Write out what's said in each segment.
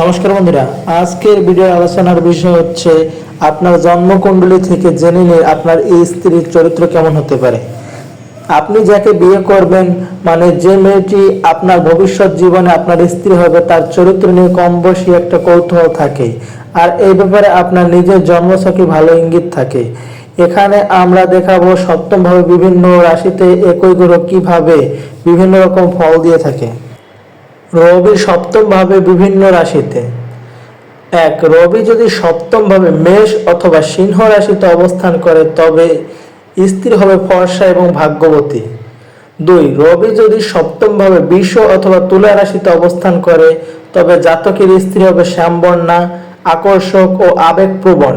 নমস্কার বন্ধুরা, আজকের ভিডিও আলোচনার বিষয় হচ্ছে আপনার জন্মকুণ্ডলী থেকে জেনে নিন আপনার এই স্ত্রীর চরিত্র কেমন হতে পারে। আপনি যাকে বিয়ে করবেন মানে যে মেয়েটি আপনার ভবিষ্যৎ জীবনে আপনার স্ত্রী হবে, তার চরিত্র নিয়ে কম বেশি একটা কৌতূহল থাকে। আর এই ব্যাপারে আপনার নিজের জন্মছকে ভালো ইঙ্গিত থাকে। এখানে আমরা দেখাবো সপ্তমভাবে বিভিন্ন রাশিতে একই গ্রহ কীভাবে বিভিন্ন রকম ফল দিয়ে থাকে। রবি সপ্তম ভাবে বিভিন্ন রাশিতে। এক, রবি যদি সপ্তম ভাবে মেষ অথবা সিংহ রাশিতে অবস্থান করে, তবে স্ত্রী হবে ফর্সা এবং ভাগ্যবতী। দুই, রবি যদি সপ্তম ভাবে বিষ অথবা তুলা রাশিতে অবস্থান করে, তবে জাতকের স্ত্রী হবে শ্যামবর্ণা, আকর্ষক ও আবেগপ্রবণ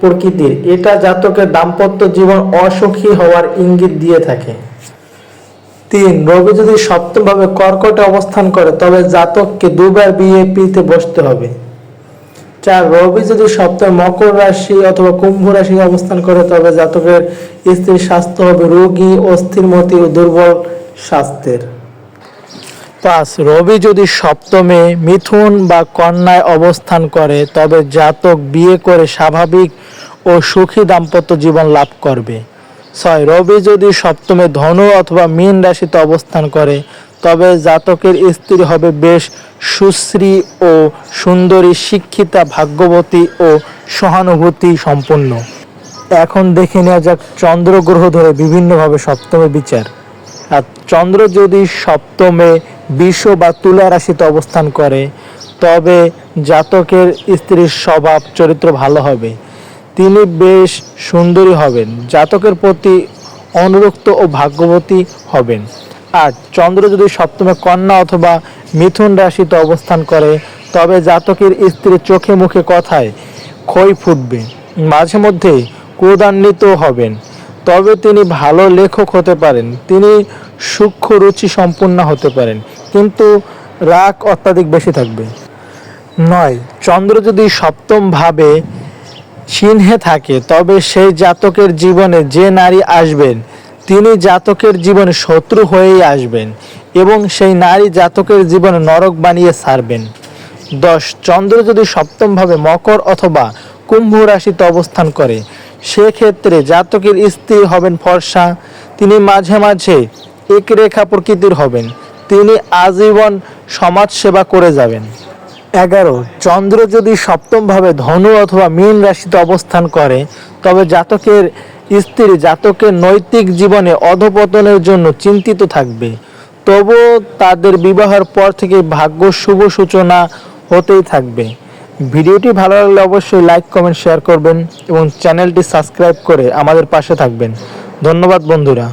প্রকৃতির। এটা জাতকের দাম্পত্য জীবন অসুখী হওয়ার ইঙ্গিত দিয়ে থাকে। তিন রবি যদি সপ্তম ভাবে কর্কটে অবস্থান করে, তবে জাতককে দুবার বিএপিতে বসতে হবে। চার রবি যদি সপ্তম মকর রাশি অথবা কুম্ভ রাশি অবস্থান করে, তবে জাতকের স্ত্রীর স্বাস্থ্য হবে রোগী অস্থিরমতি ও দুর্বল স্বাস্থ্যের। পাঁচ রবি যদি সপ্তমে মিথুন বা কন্যায় অবস্থান করে, তবে জাতক বিয়ে করে স্বাভাবিক ও সুখী দাম্পত্য জীবন লাভ করবে। ছয়, রবি যদি সপ্তমে ধনু অথবা মীন রাশিতে অবস্থান করে, তবে জাতকের স্ত্রী হবে বেশ সুশ্রী ও সুন্দরী, শিক্ষিতা, ভাগ্যবতী ও সহানুভূতি সম্পন্ন। এখন দেখে নেওয়া যাক চন্দ্র গ্রহ ধরে বিভিন্নভাবে সপ্তমে বিচার। আর চন্দ্র যদি সপ্তমে বিষ বা তুলা রাশিতে অবস্থান করে, তবে জাতকের স্ত্রীর স্বভাব, চরিত্র ভালো হবে। তিনি বেশ সুন্দরী হবেন, জাতকের প্রতি অনুরক্ত ও ভাগ্যবতী হবেন। আর চন্দ্র যদি সপ্তমে কন্যা অথবা মিথুন রাশিতে অবস্থান করে, তবে জাতকের স্ত্রীর চোখে মুখে কথায় ক্ষয় ফুটবে। মাঝে মধ্যে ক্রোধান্বিত হবেন, তবে তিনি ভালো লেখক হতে পারেন, তিনি সূক্ষ্ম রুচি সম্পূর্ণ হতে পারেন, কিন্তু রাগ অত্যাধিক বেশি থাকবে। নয়, চন্দ্র যদি সপ্তম ভাবে চিহ্নে থাকে, তবে সেই জাতকের জীবনে যে নারী আসবেন, তিনি জাতকের জীবনে শত্রু হয়েই আসবেন এবং সেই নারী জাতকের জীবনে নরক বানিয়ে ছাড়বেন। দশ, চন্দ্র যদি সপ্তমভাবে মকর অথবা কুম্ভ রাশিতে অবস্থান করে, সেক্ষেত্রে জাতকের স্ত্রী হবেন ফর্সা, তিনি মাঝে মাঝে একরেখা প্রকৃতির হবেন, তিনি আজীবন সমাজ সেবা করে যাবেন। এগারো, চন্দ্র যদি সপ্তমভাবে ধনু অথবা মীন রাশিতে অবস্থান করে, তবে জাতকের স্ত্রী জাতকের নৈতিক জীবনে অধপতনের জন্য চিন্তিত থাকবে। তবুও তাদের বিবাহের পর থেকে ভাগ্য শুভ সূচনা হতেই থাকবে। ভিডিওটি ভালো লাগলে অবশ্যই লাইক, কমেন্ট, শেয়ার করবেন এবং চ্যানেলটি সাবস্ক্রাইব করে আমাদের পাশে থাকবেন। ধন্যবাদ বন্ধুরা।